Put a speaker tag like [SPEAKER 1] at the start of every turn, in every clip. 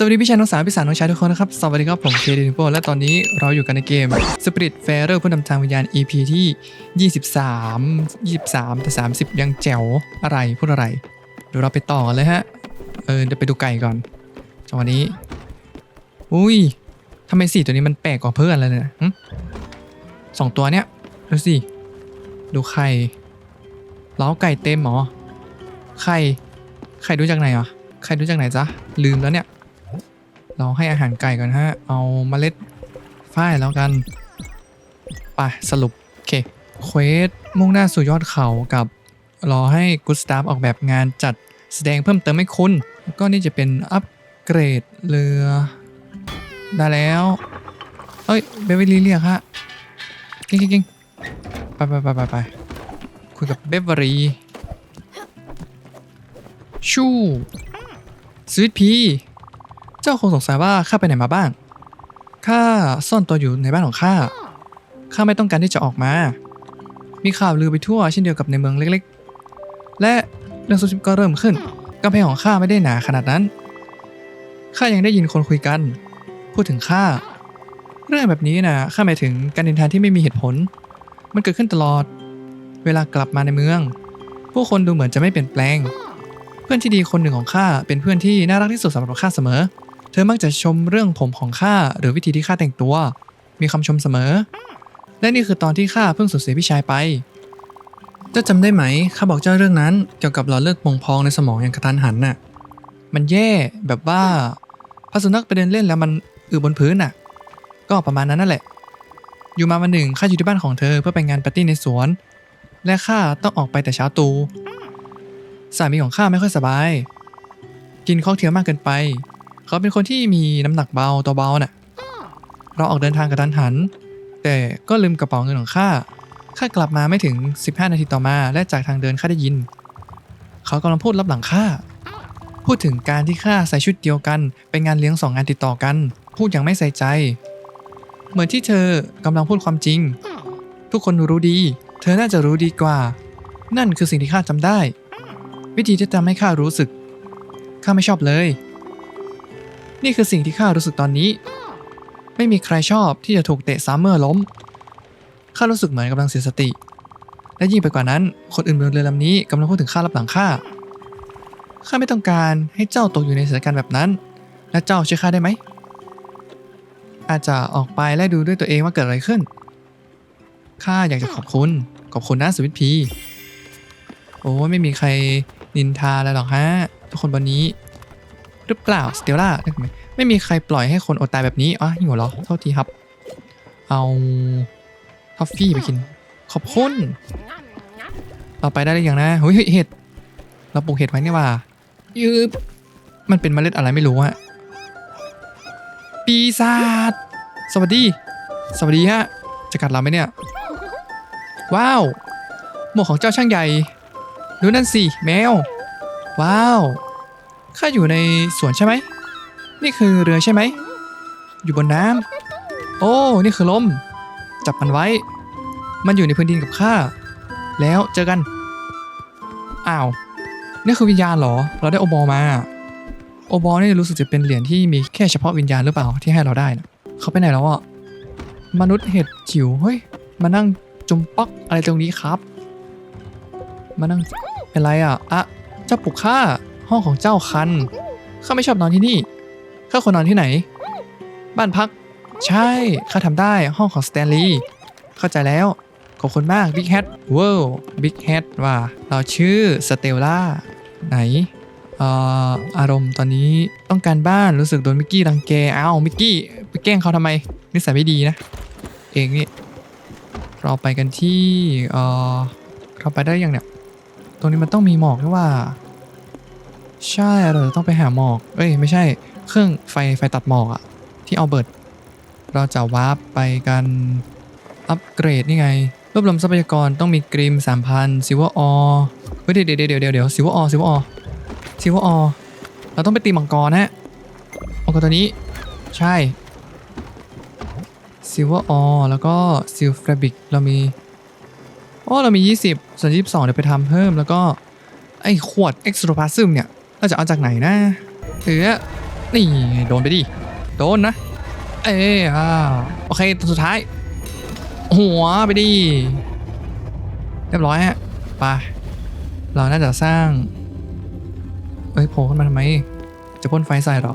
[SPEAKER 1] สวัสดีพี่ชายน้องสาวพี่สาวน้องชายทุกคนนะครับ สวัสดีครับผมเคเดนิโปและตอนนี้เราอยู่กันในเกม Spirit f a i r ผู้นำทางวิญญาณ EP ที่ 23 23 แต่ 30 ยังแจ๋วอะไรพูดอะไร เดี๋ยวเราไปต่อเลยฮะ เออเดี๋ยวไปดูไก่ก่อนจังหวะนี้ อุ้ยทำไมสีตัวนี้มันแปลกกว่าเพื่อนเลยเนี่ยสองตัวเนี้ยดูสิ ดูไข่เล้าไก่เต็มหรอไข่ไข่ดูจากไหนอะไข่ดูจากไหนจ๊ะลืมแล้วเนี่ย เราให้อาหารไก่ก่อนฮะ เอาเมล็ดฝ้ายแล้วกันไปสรุป โอเคเควสมุ่งหน้าสู่ยอดเขากับ รอให้กูสตาฟออกแบบงานจัดแสดงเพิ่มเติมให้คุณ แล้วก็นี่จะเป็นอัปเกรดเรือ ได้แล้ว เอ้ยเบเวอรี่เรียกฮะเก่งเก่งเก่งไปไปไปไปไปคุยกับเบเวอรี่ชูสวิตพี จ้าคงสงสัยว่าข้าไปไหนมาบ้าง ข้าซ่อนตัวอยู่ในบ้านของข้า ข้าไม่ต้องการที่จะออกมา มีข่าวลือไปทั่วเช่นเดียวกับในเมืองเล็กๆ และเรื่องซุบซิบก็เริ่มขึ้นกำแพงของข้าไม่ได้หนาขนาดนั้น ข้ายังได้ยินคนคุยกัน พูดถึงข้า เรื่องแบบนี้นะข้าหมายถึงการเดินทางที่ไม่มีเหตุผล มันเกิดขึ้นตลอด เวลากลับมาในเมือง ผู้คนดูเหมือนจะไม่เปลี่ยนแปลง เพื่อนที่ดีคนหนึ่งของข้าเป็นเพื่อนที่น่ารักที่สุดสำหรับข้าเสมอ เธอมักจะชมเรื่องผมของข้าหรือวิธีที่ข้าแต่งตัว มีคำชมเสมอ และนี่คือตอนที่ข้าเพิ่งสูญเสียพี่ชายไป เจ้าจำได้ไหมข้าบอกเจ้าเรื่องนั้นเกี่ยวกับหลอดเลือดโป่งพองในสมองอย่างกระทันหันน่ะ มันแย่แบบว่าพาสุนัขไปเดินเล่นแล้วมันอือบนพื้นน่ะ ก็ประมาณนั้นนั่นแหละ อยู่มาวันหนึ่งข้าอยู่ที่บ้านของเธอเพื่อไปงานปาร์ตี้ในสวน และข้าต้องออกไปแต่เช้าตู่สามีของข้าไม่ค่อยสบาย กินค็อกเทลมากเกินไป เขาเป็นคนที่มีน้ำหนักเบาตัวเบาน่ะ เราออกเดินทางกระทันหัน แต่ก็ลืมกระเป๋าเงินของข้า ข้ากลับมาไม่ถึง 15 นาทีต่อมา และจากทางเดินข้าได้ยิน เขากำลังพูดรับหลังข้า พูดถึงการที่ข้าใส่ชุดเดียวกันไปงานเลี้ยงสองงานติดต่อกัน พูดอย่างไม่ใส่ใจ เหมือนที่เธอกำลังพูดความจริง ทุกคนรู้ดี เธอน่าจะรู้ดีกว่า นั่นคือสิ่งที่ข้าจำได้ วิธีที่ทำให้ข้ารู้สึกข้าไม่ชอบเลย นี่คือสิ่งที่ข้ารู้สึกตอนนี้ ไม่มีใครชอบที่จะถูกเตะซ้ำเมื่อล้ม ข้ารู้สึกเหมือนกำลังเสียสติ และยิ่งไปกว่านั้น คนอื่นบนเรือลำนี้กำลังพูดถึงข้ารับหลังข้า ข้าไม่ต้องการให้เจ้าตกอยู่ในสถานการณ์แบบนั้น และเจ้าช่วยข้าได้ไหม อาจจะออกไปและดูด้วยตัวเองว่าเกิดอะไรขึ้น ข้าอยากจะขอบคุณ ขอบคุณนะสวิตพี โอ้ไม่มีใครนินทาอะไรหรอกฮะ ทุกคนบนนี้ หรือเปล่าสเตลล่าไม่มีใครปล่อยให้คนอดตายแบบนี้อ๋อหิวเหรอโทษทีครับ เอาทอฟฟี่ไปกิน ขอบคุณเราไปได้หรือยังนะเฮ้ยเห็ดเราปลูกเห็ดไว้นี่หว่ายืบมันเป็นเมล็ดอะไรไม่รู้อะปีศาจสวัสดี สวัสดีฮะจะกัดเราไหมเนี่ย ว้าว หมวกของเจ้าช่างใหญ่ดูนั่นสิ แมว ว้าว ข้าอยู่ในสวนใช่ไหม นี่คือเรือใช่ไหม อยู่บนน้ำโอ้ นี่คือลม จับมันไว้ มันอยู่ในพื้นดินกับข้า แล้วเจอกัน อ้าว นี่คือวิญญาณเหรอ เราได้โอบอมา โอบอนี่รู้สึกจะเป็นเหรียญที่มีแค่เฉพาะวิญญาณหรือเปล่าที่ให้เราได้นะเขาไปไหนแล้วอะ มนุษย์เห็ดจิ๋ว เฮ้ย มานั่งจุมปักอะไรตรงนี้ครับ มานั่งเป็นไรอะ อะเจ้าปลุกข้า ห้องของเจ้าคัน ข้าไม่ชอบนอนที่นี่ ข้าควรนอนที่ไหน บ้านพัก ใช่ ข้าทำได้ ห้องของสแตนลีย์ เข้าใจแล้ว ขอบคุณมาก Big Hat ว้าว Big Hat ว่า เราชื่อสเตลล่า ไหนอารมณ์ตอนนี้ต้องการบ้านรู้สึกโดนมิกกี้รังแกอ้าวมิกกี้ไปแกล้งเขาทำไมนิสัยไม่ดีนะ เองนี่เราไปกันที่เอ่อเราไปได้ยังเนี่ย ตรงนี้มันต้องมีหมอกด้วยว่า ใช่เราจะต้องไปหาหมอก เอ้ยไม่ใช่ เครื่องไฟไฟตัดหมอกอะที่เอาเบิร์ดเราจะวาร์ปไปกันอัปเกรดนี่ไง รวบรวมทรัพยากรต้องมีกริม3,000ซิวออเฮ้ยเดี๋ยวเดี๋ยวเดี๋ยวเดี๋ยวเดี๋ยวซิวออซิวออซิวออเราต้องไปตีมังกรนะมังกรตัวนี้ใช่ซิวออแล้วก็ซิลฟรบิกเรามีอ๋อเรามี 20ส่วน22 เดี๋ยวไปทำเพิ่มแล้วก็ ไอ้ขวดเอ็กซ์โตรพาซึมเนี่ย เราจะเอาจากไหนนะเออนี่โดนไปดิ โดนนะ เอ้ยอ่าโอเคตัวสุดท้าย หัวไปดิ เรียบร้อยฮะไปเราน่าจะสร้าง เอ้ยโผล่ขึ้นมาทำไม จะพ่นไฟใส่หรอ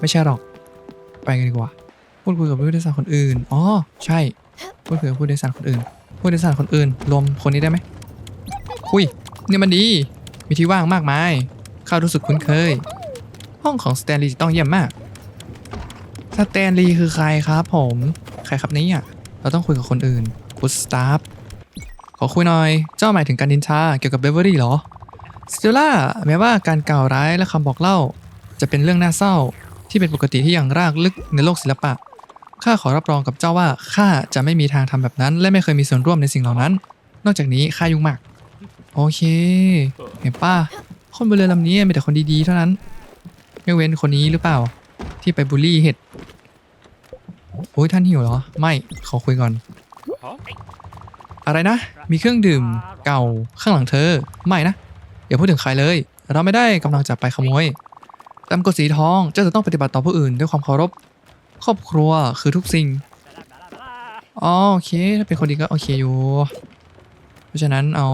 [SPEAKER 1] ไม่ใช่หรอก ไปกันดีกว่า พูดคุยกับผู้โดยสารคนอื่น อ๋อ ใช่ พูดคุยกับผู้โดยสารคนอื่น ผู้โดยสารคนอื่น รวมคนนี้ได้ไหมคุยเนี่ยมันดี มีที่ว่างมากมาย ข้ารู้สึกคุ้นเคย ห้องของสแตนลีย์ต้องเยี่ยมมาก สแตนลีย์คือใครครับผม ใครครับเนี่ยเราต้องคุยกับคนอื่นกุสตาฟขอคุยหน่อย เจ้าหมายถึงการดินชาเกี่ยวกับเบเวอรี่เหรอสตลล่าแม้ว่าการกล่าวร้ายและคำบอกเล่า จะเป็นเรื่องน่าเศร้าที่เป็นปกติที่อย่างรากลึกในโลกศิลปะ ข้าขอรับรองกับเจ้าว่าข้าจะไม่มีทางทำแบบนั้น และไม่เคยมีส่วนร่วมในสิ่งเหล่านั้น นอกจากนี้ข้ายุ่งมาก โอเค เห็นป้า คนบนเรือลำนี้มีแต่คนดีๆเท่านั้นยกเว้นคนนี้หรือเปล่า ที่ไปบูลลี่เห็ดโอ้ยท่านหิวเหรอ ไม่ขอคุยก่อน อะไรนะ มีเครื่องดื่มเก่าข้างหลังเธอ ไม่นะอย่าพูดถึงใครเลย เราไม่ได้กำลังจะไปขโมยตามกฎสีทองเจ้าจะต้องปฏิบัติต่อผู้อื่นด้วยความเคารพ ครอบครัวคือทุกสิ่งอ๋อโอเคถ้าเป็นคนดีก็โอเคอยู่ เพราะฉะนั้นเอา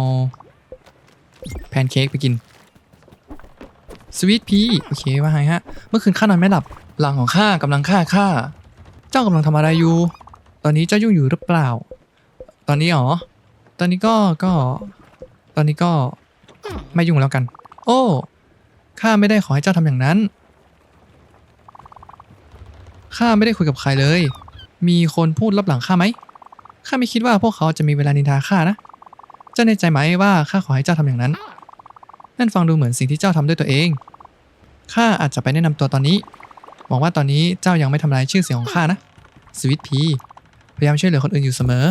[SPEAKER 1] แพนเค้กไปกิน สวีทพีโอเคว่าไงฮะ เมื่อคืนข้านอนไม่หลับ หลังของข้ากำลังฆ่าข้า เจ้ากำลังทำอะไรอยู่ ตอนนี้เจ้ายุ่งอยู่หรือเปล่า ตอนนี้หรอ ตอนนี้ก็ก็ ตอนนี้ก็ไม่ยุ่งแล้วกัน โอ้ข้าไม่ได้ขอให้เจ้าทำอย่างนั้นข้าไม่ได้คุยกับใครเลย มีคนพูดรับหลังข้าไหมข้าไม่คิดว่าพวกเขาจะมีเวลานินทาข้านะ เจ้าในใจไหมว่าข้าขอให้เจ้าทำอย่างนั้น นั่นฟังดูเหมือนสิ่งที่เจ้าทำด้วยตัวเอง ข้าอาจจะไปแนะนำตัวตอนนี้ หวังว่าตอนนี้เจ้ายังไม่ทำลายชื่อเสียงของข้านะ สวิตพี พยายามช่วยเหลือคนอื่นอยู่เสมอ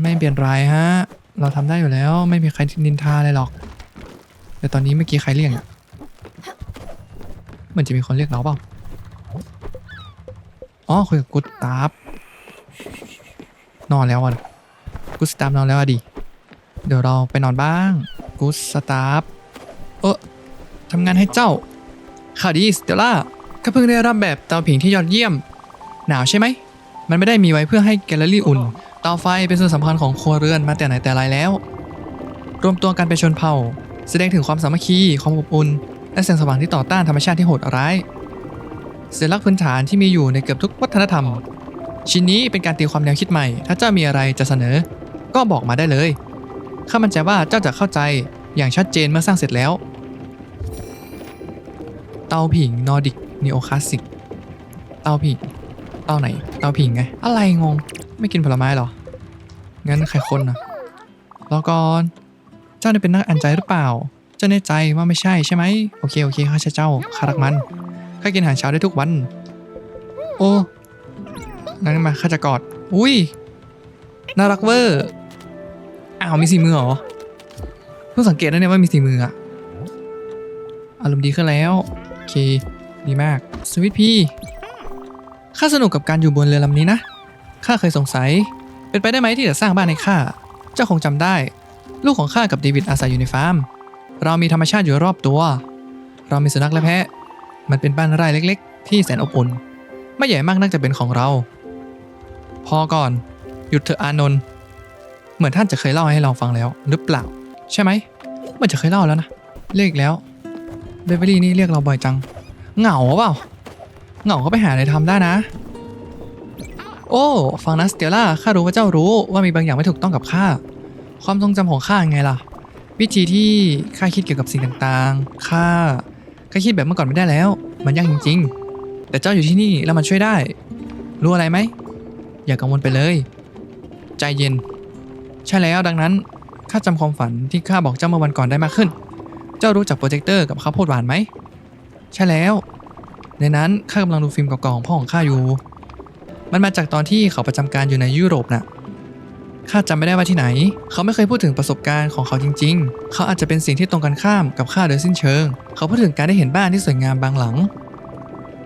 [SPEAKER 1] ไม่เปลี่ยนไรฮะ เราทำได้อยู่แล้ว ไม่มีใครนินทาอะไรหรอก แต่ตอนนี้เมื่อกี้ใครเรียกอะเหมือนจะมีคนเรียกเราเปล่า อ๋อคุยกับกุ๊ดตาฟนอนแล้วอะกุสตาฟนอนแล้วอะดิ เดี๋ยวเราไปนอนบ้าง กุ๊ดสตาฟเออทำงานให้เจ้าข่าวดีสเตลล่าก็เพิ่งได้รับแบบเตาผิงที่ยอดเยี่ยม หนาวใช่ไหม มันไม่ได้มีไว้เพื่อให้แกลเลอรี่อุ่น เตาไฟเป็นส่วนสำคัญของครัวเรือนมาแต่ไหนแต่ไรแล้ว รวมตัวกันเป็นชนเผ่า แสดงถึงความสามัคคีความอบอุ่น และแสงสว่างที่ต่อต้านธรรมชาติที่โหดร้ายสัญลักษณ์พื้นฐานที่มีอยู่ในเกือบทุกวัฒนธรรม ชิ้นนี้เป็นการตีความแนวคิดใหม่ ถ้าเจ้ามีอะไรจะเสนอ ก็บอกมาได้เลย ข้ามั่นใจว่าเจ้าจะเข้าใจอย่างชัดเจนเมื่อสร้างเสร็จแล้ว เตาผิงนอร์ดิกนีโอคลาสสิก เตาผิง เตาไหน เตาผิงไง อะไรงง ไม่กินผลไม้หรอ งั้นใครคนนะรอก่อน เจ้าได้เป็นนักอ่านใจหรือเปล่า เจ้าแน่ใจว่าไม่ใช่ใช่ไหม โอเค โอเคข้าใช่เจ้าข้ารักมัน ข้ากินอาหารเช้าได้ทุกวัน โอ้งั้นมาข้าจะกอด อุ้ยน่ารักเวอร์ อ้าวมีสีมือเหรอเพิ่งสังเกตนะเนี่ยว่ามีสีมืออะอารมณ์ดีขึ้นแล้วโอเคดีมากสวิตพี่ข้าสนุกกับการอยู่บนเรือลำนี้นะข้าเคยสงสัย เป็นไปได้ไหมที่จะสร้างบ้านให้ข้าเจ้าคงจำได้ ลูกของข้ากับเดวิดอาศัยอยู่ในฟาร์ม เรามีธรรมชาติอยู่รอบตัว เรามีสุนัขและแพะ มันเป็นบ้านไร่เล็ก ๆ ที่แสนอบอุ่น ไม่ใหญ่มากนักจะเป็นของเรา พอก่อน หยุดเถอะอานนท์ เหมือนท่านจะเคยเล่าให้เราฟังแล้วหรือเปล่า ใช่ไหมเหมันจะเคยเล่าแล้วนะเรียกอีกแล้วเบเวอรี่นี่เรียกเราบ่อยจัง เหงาเปล่าเหงาก็ไปหาอะไรทำได้นะ โอ้ฟังนะสเตลล่าข้ารู้ว่าเจ้ารู้ว่ามีบางอย่างไม่ถูกต้องกับข้าความทรงจำของข้าไงล่ะ วิธีที่ข้าคิดเกี่ยวกับสิ่งต่างๆข้าข้าคิดแบบเมื่อก่อนไม่ได้แล้ว มันยากจริง ๆ แต่เจ้าอยู่ที่นี่แล้วมันช่วยได้ รู้อะไรไหมอย่ากังวลไปเลย ใจเย็น ใช่แล้วดังนั้นข้าจำความฝันที่ข้าบอกเจ้าเมื่อวันก่อนได้มากขึ้น เจ้ารู้จักโปรเจคเตอร์กับข้าวโพดหวานไหม ใช่แล้ว ในนั้นข้ากำลังดูฟิล์มเก่าๆของพ่อของข้าอยู่ มันมาจากตอนที่เขาประจำการอยู่ในยุโรปน่ะข้าจำไม่ได้ว่าที่ไหน เขาไม่เคยพูดถึงประสบการณ์ของเขาจริง ๆ เขาอาจจะเป็นสิ่งที่ตรงกันข้ามกับข้าโดยสิ้นเชิง เขาพูดถึงการได้เห็นบ้านที่สวยงามบางหลัง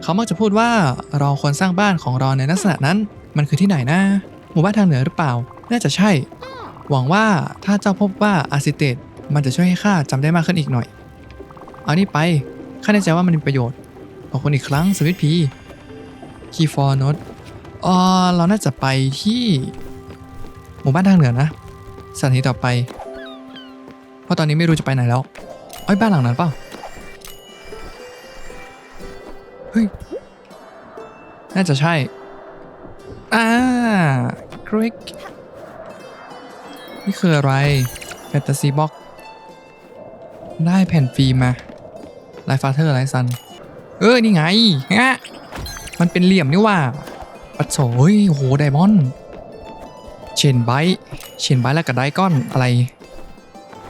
[SPEAKER 1] เขามักจะพูดว่าเราควรสร้างบ้านของเราในลักษณะนั้น มันคือที่ไหนนะ หมู่บ้านทางเหนือหรือเปล่า น่าจะใช่ หวังว่าถ้าเจ้าพบว่าอาร์ซิเตตมันจะช่วยให้ข้าจำได้มากขึ้นอีกหน่อย เอานี่ไป ข้าแน่ใจว่ามันมีประโยชน์ ขอบคุณอีกครั้งสวิตพีคีฟอร์นดอ๋อเราน่าจะไปที่หมู่บ้านทางเหนือนะสถานีต่อไป เพราะตอนนี้ไม่รู้จะไปไหนแล้วเอ้ยบ้านหลังนั้นเปล่าเฮ้ย น่าจะใช่ อ่ากริก นี่คืออะไรแฟนตาซีบ็อกได้แผ่นฟิล์มมาไลฟ์ฟาเธอร์ไลซัน เออ นี่ไงฮะมันเป็นเหลี่ยมนี่ว่า ปัดโสเฮ้ยโหไดมอนด์เชนไบต์เชนไบต์แล้วกับไดก้อนอะไร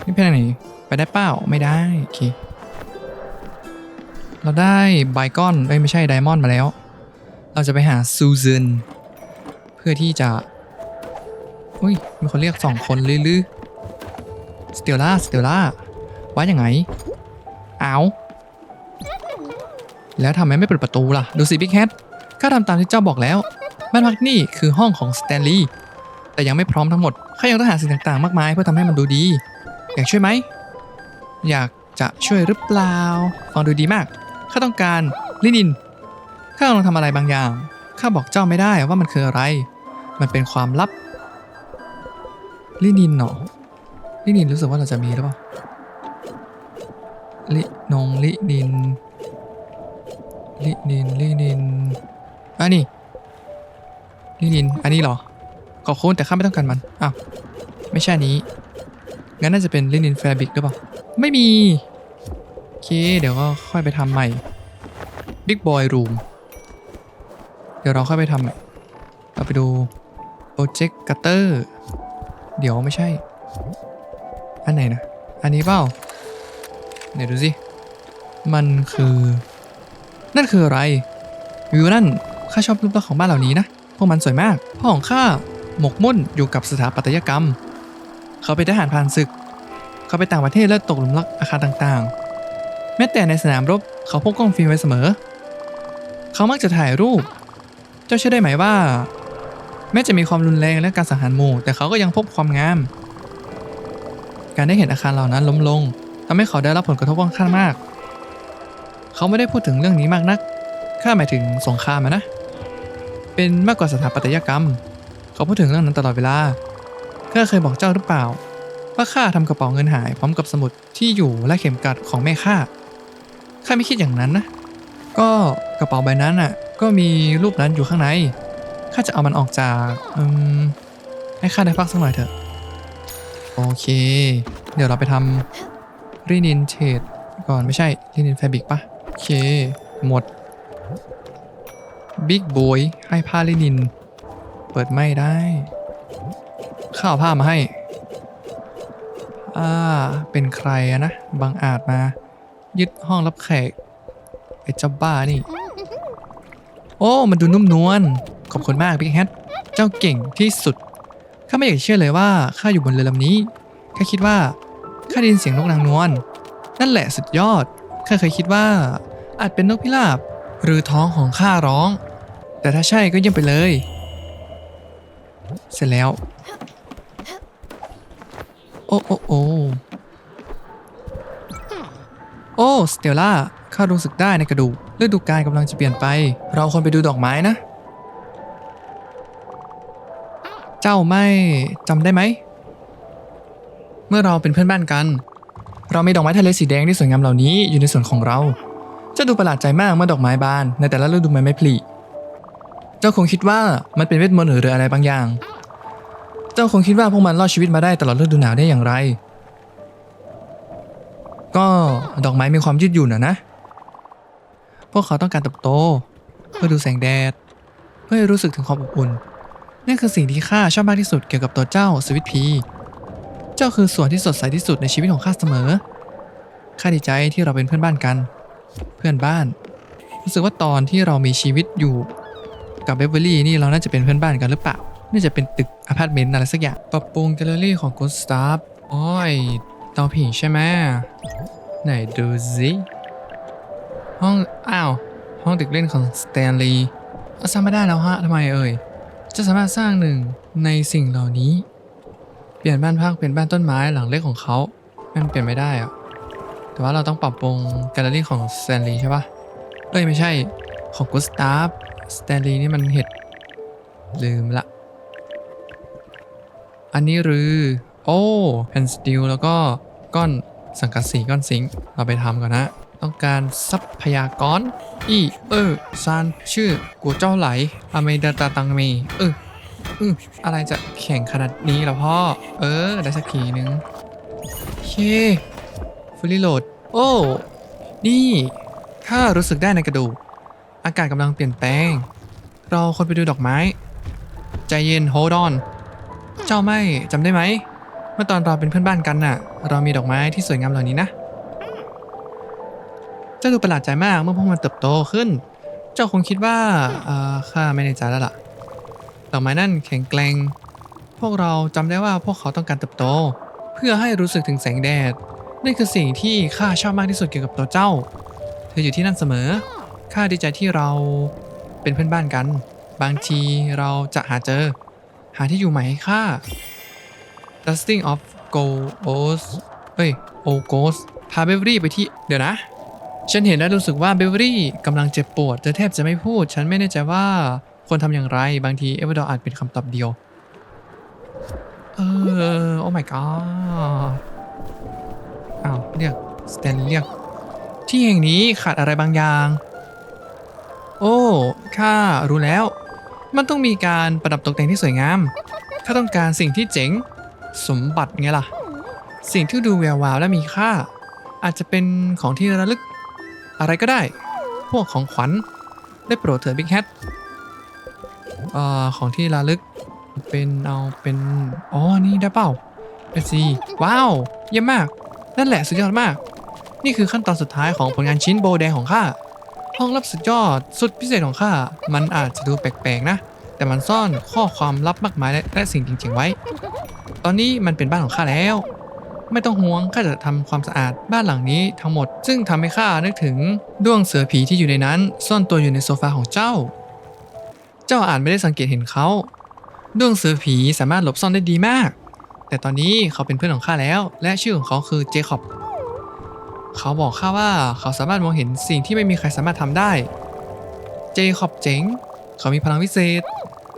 [SPEAKER 1] นี่เป็นอะไรไปได้เปล่าไม่ได้ โอเค เราได้ไบก้อนเอ้ยไม่ใช่ไดมอนด์มาแล้ว เราจะไปหาซูซ a นเพื่อที่จะ อุ้ยมีคนเรียกสองคนลือลือสเตลล่าสเตลล่าว่ายังไงเอาแล้วทำไมไม่เปิดประตูล่ะ ดูสิบิ๊กแฮทข้าทำตามที่เจ้าบอกแล้วบ้านพักนี่คือห้องของสแตนลีย์แต่ยังไม่พร้อมทั้งหมดข้ายังต้องหาสิ่งต่างๆ มากมายเพื่อทำให้มันดูดี อยากช่วยไหม อยากจะช่วยหรือเปล่า ฟังดูดีมากข้าต้องการลินินข้ากำลังทำอะไรบางอย่างข้าบอกเจ้าไม่ได้ว่ามันคืออะไร มันเป็นความลับ ลินินเหรอลินินรู้สึกว่าเราจะมีหรือเปล่าลินงลินินลินินลินินอันนี้ลินินอันนี้เหรอขอบคุณแต่ข้าไม่ต้องการมันอ้าวไม่ใช่นี้งั้นน่าจะเป็นลินินแฟบิกหรือเปล่าไม่มีโอเคเดี๋ยวก็ค่อยไปทำใหม่ Big Boy Room เดี๋ยวเราค่อยไปทำใหม่เราไปดู Project Cutter เเดี๋ยวไม่ใช่ อันไหนนะ อันนี้เปล่าเดี๋ยวดูสิ มันคือ นั่นคืออะไร วิวนั่น ข้าชอบรูปลักษณ์ของบ้านเหล่านี้นะ พวกมันสวยมาก พ่อของข้าหมกมุ่นอยู่กับสถาปัตยกรรม เขาเป็นทหารผ่านศึก เขาไปต่างประเทศและตกหลุมรักอาคารต่างๆ แม้แต่ในสนามรบเขาพกกล้องฟิล์มไว้เสมอ เขามักจะถ่ายรูป เจ้าเชื่อได้ไหมว่า แม้จะมีความรุนแรงและการสังหารหมู่ แต่เขาก็ยังพบความงาม การได้เห็นอาคารเหล่านั้นล้มลงทำให้เขาได้รับผลกระทบค่อนข้างมาก เขาไม่ได้พูดถึงเรื่องนี้มากนัก ข้าหมายถึงสงครามนะ เป็นมากกว่าสถาปัตยกรรม เขาพูดถึงเรื่องนั้นตลอดเวลาข้าเคยบอกเจ้าหรือเปล่า ว่าข้าทำกระเป๋าเงินหายพร้อมกับสมุดที่อยู่และเข็มกลัดของแม่ข้า ข้าไม่คิดอย่างนั้นนะ ก็กระเป๋าใบนั้นอะ ก็มีรูปนั้นอยู่ข้างใน ข้าจะเอามันออกจากอืมให้ข้าได้พักสักหน่อยเถอะ โอเค เดี๋ยวเราไปทำรีนินเทดก่อนไม่ใช่รีนินแฟบิกปะโอเค หมดบิ๊กบอยให้ผ้าลินิน เปิดไม่ได้ ข้าวผ้ามาให้ อ่า เป็นใครอะนะบังอาจมา ยึดห้องรับแขก ไอ้เจ้าบ้านี่ โอ้ มันดูนุ่มนวล ขอบคุณมากบิ๊กแฮทเจ้าเก่งที่สุด ข้าไม่อยากเชื่อเลยว่าข้าอยู่บนเรือลำนี้ ข้าคิดว่าข้าได้ยินเสียงนกนางนวล นั่นแหละสุดยอด ข้าเคยคิดว่าอาจเป็นนกพิราบหรือท้องของข้าร้อง แต่ถ้าใช่ก็เยี่ยมไปเลย เสร็จแล้ว โอ้โอ้โอ้โอ้สเตลล่าข้ารู้สึกได้ในกระดูกฤดูกาลกำลังจะเปลี่ยนไป เราควรไปดูดอกไม้นะ เจ้าไม่จำได้ไหม เมื่อเราเป็นเพื่อนบ้านกัน เรามีดอกไม้ทะเลสีแดงที่สวยงามเหล่านี้อยู่ในสวนของเรา เจ้าดูประหลาดใจมากเมื่อดอกไม้บานในแต่ละฤดูใบไม้ผลิ เจ้าคงคิดว่ามันเป็นเวทมนต์หรืออะไรบางอย่าง เจ้าคงคิดว่าพวกมันรอดชีวิตมาได้ตลอดฤดูหนาวได้อย่างไร ก็ดอกไม้มีความยืดหยุ่นอะนะ พวกเขาต้องการเติบโต เพื่อดูแสงแดด เพื่อรู้สึกถึงความอบอุ่น นั่นคือสิ่งที่ข้าชอบมากที่สุดเกี่ยวกับตัวเจ้าสวิตพี เจ้าคือส่วนที่สดใสที่สุดในชีวิตของข้าเสมอ ข้าดีใจที่เราเป็นเพื่อนบ้านกัน เพื่อนบ้าน รู้สึกว่าตอนที่เรามีชีวิตอยู่ กับเบเวอรี่นี่เราน่าจะเป็นเพื่อนบ้านกันหรือเปล่า น่าจะเป็นตึกอพาร์ตเมนต์อะไรสักอย่าง ปรับปรุงแกลเลอรี่ของ Good Stuff โอ้ยเตาผิงใช่ไหมไหนดูสิห้อง อ้าว ห้องเด็กเล่นของสแตนลีย์สร้างไม่ได้แล้วฮะทำไมเอ่ย จะสามารถสร้างหนึ่งในสิ่งเหล่านี้ เปลี่ยนบ้านพักเป็นบ้านต้นไม้หลังเล็กของเขามันเปลี่ยนไม่ได้อะแต่ว่าเราต้องปรับปรุงแกลเลอรี่ของสแตนลีย์ใช่ปะเอ้ยไม่ใช่ของกุสตาฟสแตนลีย์นี่มันเห็ดลืมละ อันนี้หรือโอ้แผ่นสตีลแล้วก็ก้อนสังกะสีก้อนซิงค์เราไปทำก่อนนะ ต้องการทรัพยากร อี เออซานชื่อกัวเจ้าไหล อเมดาตาตังเม เอออืออะไรจะแข่งขนาดนี้ล่ะพ่อ เออ ได้สักทีนึงโอเคฟูลิโหลด โอ้ นี่ข้ารู้สึกได้ในกระดูก อากาศกำลังเปลี่ยนแปลง เราควรไปดูดอกไม้ ใจเย็นโฮดอน เจ้าไม่จำได้ไหม เมื่อตอนเราเป็นเพื่อนบ้านกันน่ะ เรามีดอกไม้ที่สวยงามเหล่านี้นะ เจ้าดูประหลาดใจมากเมื่อพวกมันเติบโตขึ้น เจ้าคงคิดว่าข้าไม่แน่ใจแล้วล่ะดอกไม้นั่นแข็งแกร่งพวกเราจำได้ว่าพวกเขาต้องการเติบโต เพื่อให้รู้สึกถึงแสงแดดนั่นคือสิ่งที่ข้าชอบมากที่สุดเกี่ยวกับตัวเจ้า เธออยู่ที่นั่นเสมอข้าดีใจที่เราเป็นเพื่อนบ้านกัน บางทีเราจะหาเจอ หาที่อยู่ใหม่ให้ข้า Dusting of Gold O's เอ้ย o g o s พาเบเวอรี่ไปที่เดี๋ยวนะ ฉันเห็นและรู้สึกว่าเบเวอรี่กำลังเจ็บปวดเธอแทบจะไม่พูด ฉันไม่แน่ใจว่าควรทำอย่างไร บางทีเอเวอร์ดออาจเป็นคำตอบเดียว เออ โอ้ my god อ้าวเรียกสแตนเรียก ที่แห่งนี้ขาดอะไรบางอย่าง โอ้ข้ารู้แล้ว มันต้องมีการประดับตกแต่งที่สวยงามข้าต้องการสิ่งที่เจ๋ง สมบัติไงล่ะ สิ่งที่ดูแวววาวและมีค่า อาจจะเป็นของที่ระลึก อะไรก็ได้ พวกของขวัญ ได้โปรดเถิดบิ๊กแฮทเอ่อของที่ระลึก เป็นเอาเป็น อ๋อ นี่ได้เปล่าเอซีว้าว เยี่ยมมาก นั่นแหละสุดยอดมาก นี่คือขั้นตอนสุดท้ายของผลงานชิ้นโบแดงของข้า ห้องลับสุดยอดสุดพิเศษของข้า มันอาจจะดูแปลกๆนะ แต่มันซ่อนข้อความลับมากมายและและสิ่งจริงๆไว้ ตอนนี้มันเป็นบ้านของข้าแล้ว ไม่ต้องห่วงข้าจะทำความสะอาดบ้านหลังนี้ทั้งหมด ซึ่งทำให้ข้านึกถึงด้วงเสือผีที่อยู่ในนั้น ซ่อนตัวอยู่ในโซฟาของเจ้า เจ้าอาจไม่ได้สังเกตเห็นเขาด้วงเสือผีสามารถหลบซ่อนได้ดีมาก แต่ตอนนี้เขาเป็นเพื่อนของข้าแล้ว และชื่อของเขาคือเจคอบเขาบอกข้าว่าเขาสามารถมองเห็นสิ่งที่ไม่มีใครสามารถทำได้ เจคอบเจ๋ง เขามีพลังวิเศษ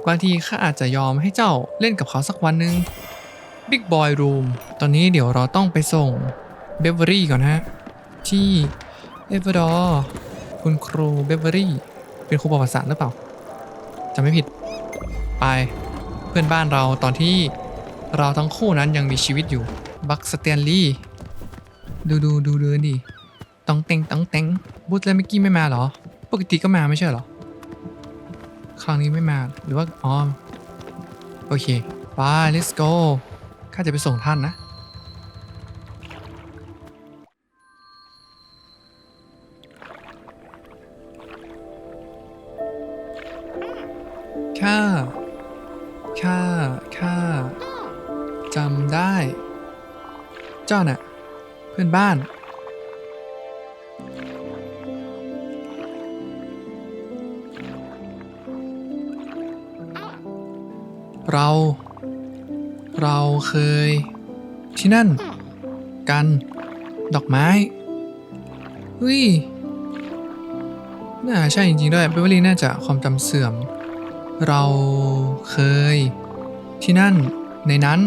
[SPEAKER 1] บางทีข้าอาจจะยอมให้เจ้าเล่นกับเขาสักวันหนึ่ง Big Boy Room ตอนนี้เดี๋ยวเราต้องไปส่งเบเวอรี่ก่อนนะฮะ ที่เอเวอร์ดอร์คุณครูเบเวอรี่ เป็นครูประวัติศาสตร์หรือเปล่าจำไม่ผิดไปเพื่อนบ้านเราตอนที่เราทั้งคู่นั้นยังมีชีวิตอยู่บักสเตนลีดูดูดูดูดิต้องเต็งต้องเต็งบูธแล้วเมื่อกี้ไม่มาเหรอ ปกติก็มาไม่ใช่หรอ ครั้งนี้ไม่มาหรือว่าอ๋อโอเคไป let's go ข้าจะไปส่งท่านนะ ข้า ข้า ข้าจำได้ เจ้าน่ะ เพื่อนบ้าน เรา เคย ที่นั่น กัน ดอกไม้เฮ้ยน่าใช่จริงๆด้วยเบเวอรี่น่าจะความจำเสื่อม เราเคย ที่นั่น ในนั้น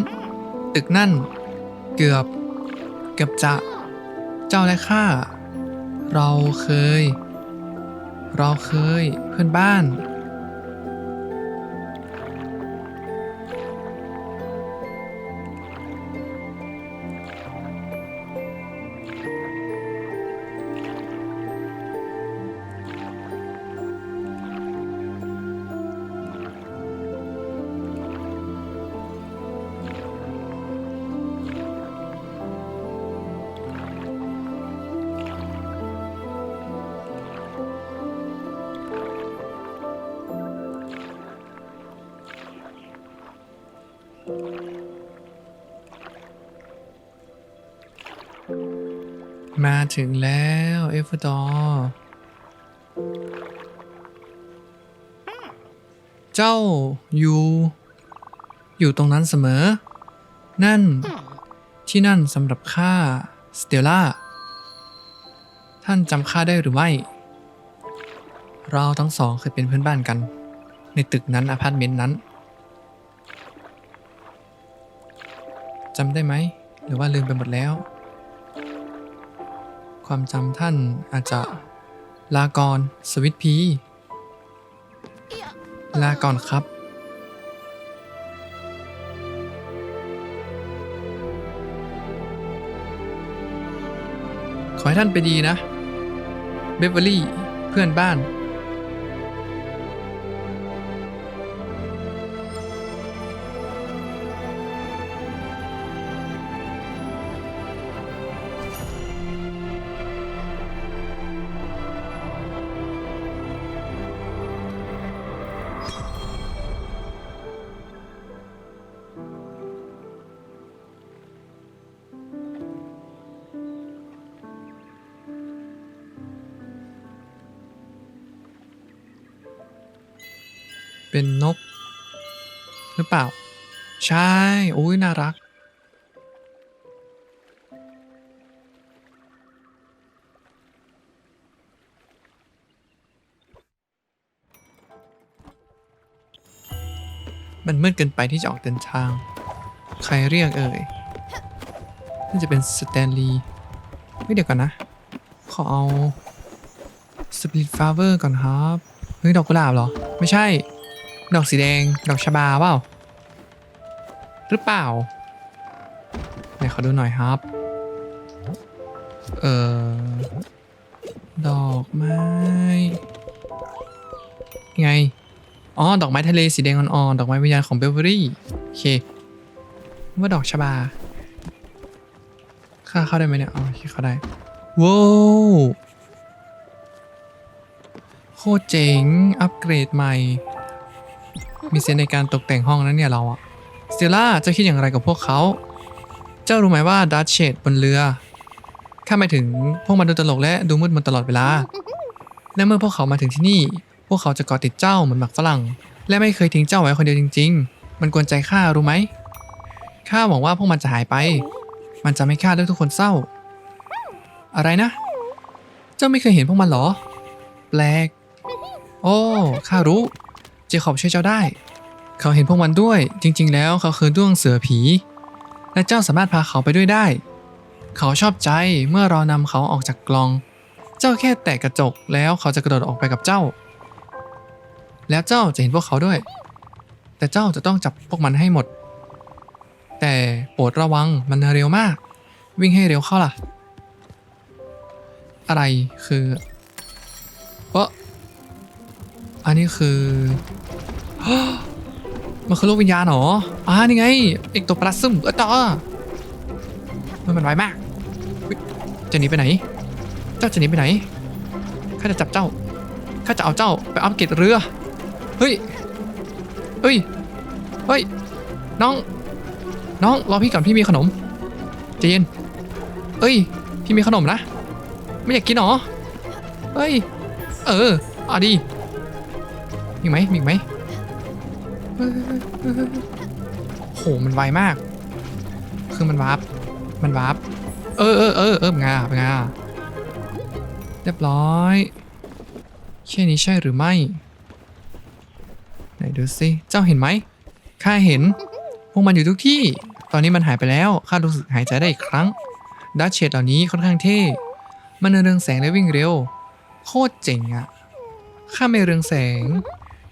[SPEAKER 1] ตึกนั่น เกือบ เกือบจะ เจ้าและข้า เราเคย เราเคย เพื่อนบ้าน มาถึงแล้วเอฟดอร์เจ้าอยู่ อยู่ตรงนั้นเสมอ นั่นที่นั่นสำหรับข้าสเตลล่า ท่านจำข้าได้หรือไม่ เราทั้งสองเคยเป็นเพื่อนบ้านกัน ในตึกนั้นอพาร์ตเมนต์นั้นจำได้ไหม หรือว่าลืมไปหมดแล้ว ความจำท่านอาจจะลาก่อนสวิตพี ลาก่อนครับ ขอให้ท่านไปดีนะ เบเวอรี่เพื่อนบ้าน รือเปล่า ใช่โอ้ยน่ารัก มันมืดเกินไปที่จะออกเดินทาง ใครเรียกเอ่ยน่าจะเป็นสแตนลีย์ไม่เดี๋ยวก่อนนะ ขอเอาสปิริตฟลาเวอร์ก่อนครับ เฮ้ย ดอกกุหลาบเหรอ ไม่ใช่ ดอกสีแดง ดอกชบาเปล่า หรือเปล่าไหนขอดูหน่อยครับ เอ่อ ดอกไม้ ไง อ๋อ ดอกไม้ทะเลสีแดงอ่อนๆ ดอกไม้วิญญาณของเบลเวอรี่ โอเค ว่าดอกชบาค่าเข้าได้ไหมเนี่ย อ๋อโอเคเข้าได้ ว้าวโคตรเจ๋ง อัปเกรดใหม่ มีเซนในการตกแต่งห้องนั้นเนี่ยเราอะ สเตลล่าเจ้าคิดอย่างไรกับพวกเขา เจ้ารู้ไหมว่าดัชเชดบนเรือข้าหมายถึงพวกมันดูตลกและดูมืดมนตลอดเวลา และเมื่อพวกเขามาถึงที่นี่ พวกเขาจะเกาะติดเจ้าเหมือนหมักฝรั่ง และไม่เคยทิ้งเจ้าไว้คนเดียวจริง ๆ มันกวนใจข้ารู้ไหมข้าหวังว่าพวกมันจะหายไป มันจะไม่ฆ่าเลือกทุกคนเศร้า อะไรนะ เจ้าไม่เคยเห็นพวกมันเหรอ แปลก โอ้ข้ารู้ เจคอบช่วยเจ้าได้ เขาเห็นพวกมันด้วย จริง ๆ แล้วเขาคือด้วงเสือผี และเจ้าสามารถพาเขาไปด้วยได้ เขาชอบใจเมื่อเรานำเขาออกจากกล่อง เจ้าแค่แตะกระจกแล้วเขาจะกระโดดออกไปกับเจ้า แล้วเจ้าจะเห็นพวกเขาด้วย แต่เจ้าจะต้องจับพวกมันให้หมด แต่โปรดระวังมันเร็วมาก วิ่งให้เร็วเข้าล่ะ อะไรคือเอออันนี้คือ มันคือโลกวิญญาณหรออ่านี่ไงเอกตัวปลาซึมเออต่อมันมันไวมากจะหนีไปไหน เจ้าจะหนีไปไหนข้าจะจับเจ้าข้าจะเอาเจ้าไปอัปเกรดเรือ เฮ้ย เฮ้ย เฮ้ย น้อง น้องรอพี่ก่อนพี่มีขนมใจเย็นเอ้ย พี่มีขนมนะ ไม่อยากกินหรอ เฮ้ย เออเอาดีมีไหมมีไหม โหมันไวมาก คือมันวาร์ปมันวาร์ปเออเออเออเอองอะเป็นไงอะเรียบร้อยแค่นี้ใช่หรือไม่ ไหนดูสิ เจ้าเห็นไหมข้าเห็น พวกมันอยู่ทุกที่ ตอนนี้มันหายไปแล้ว ข้ารู้สึกหายใจได้อีกครั้ง ดัชเชตเหล่านี้ค่อนข้างเท่ มันเรืองแสงและวิ่งเร็ว โคตรเจ๋งอะข้าไม่เรืองแสง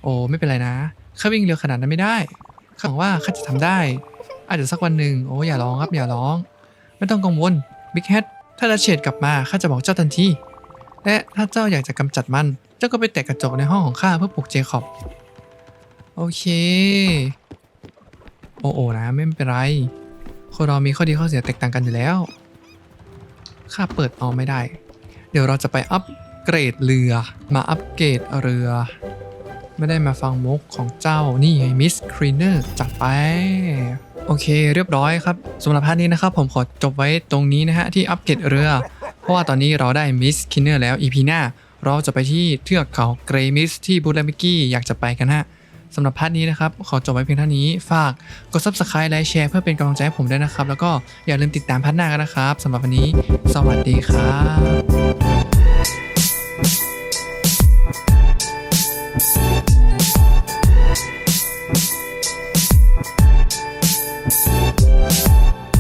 [SPEAKER 1] โอ้ไม่เป็นไรนะ ข้าวิ่งเร็วขนาดนั้นไม่ได้ข้าหวังว่าข้าจะทำได้ อาจจะสักวันหนึ่งโอ้อย่าร้องครับอย่าร้อง ไม่ต้องกังวลบิ๊กแฮทถ้าดัชเชตกลับมาข้าจะบอกเจ้าทันทีและถ้าเจ้าอยากจะกำจัดมัน เจ้าก็ไปแตะกระจกในห้องของข้าเพื่อปลุกเจคอบโอเค โอ้โอนะไม่เป็นไร คนเรามีข้อดีข้อเสียแตกต่างกันอยู่แล้วค่าเปิดเอาไม่ได้ เดี๋ยวเราจะไปอัปเกรดเรือ มาอัปเกรดเรือ ไม่ได้มาฟังมุกของเจ้านี่ไงมิสครีเนอร์จัดไป โอเคเรียบร้อยครับสำหรับพาร์ทนี้นะครับ ผมขอจบไว้ตรงนี้นะฮะ ที่อัปเกรดเรือ เพราะว่าตอนนี้เราได้มิสคินเนอร์แล้ว EP หน้า เราจะไปที่เทือกเขาเกรมิสที่บูธแลมิกกี้อยากจะไปกันฮะสำหรับพาร์ทนี้นะครับ ขอจบไว้เพียงเท่านี้ฝากกด subscribe และแชร์เพื่อเป็นกำลังใจให้ผมด้วยนะครับ แล้วก็อย่าลืมติดตามพาร์ทหน้ากันนะครับสำหรับวันนี้ สวัสดีครับ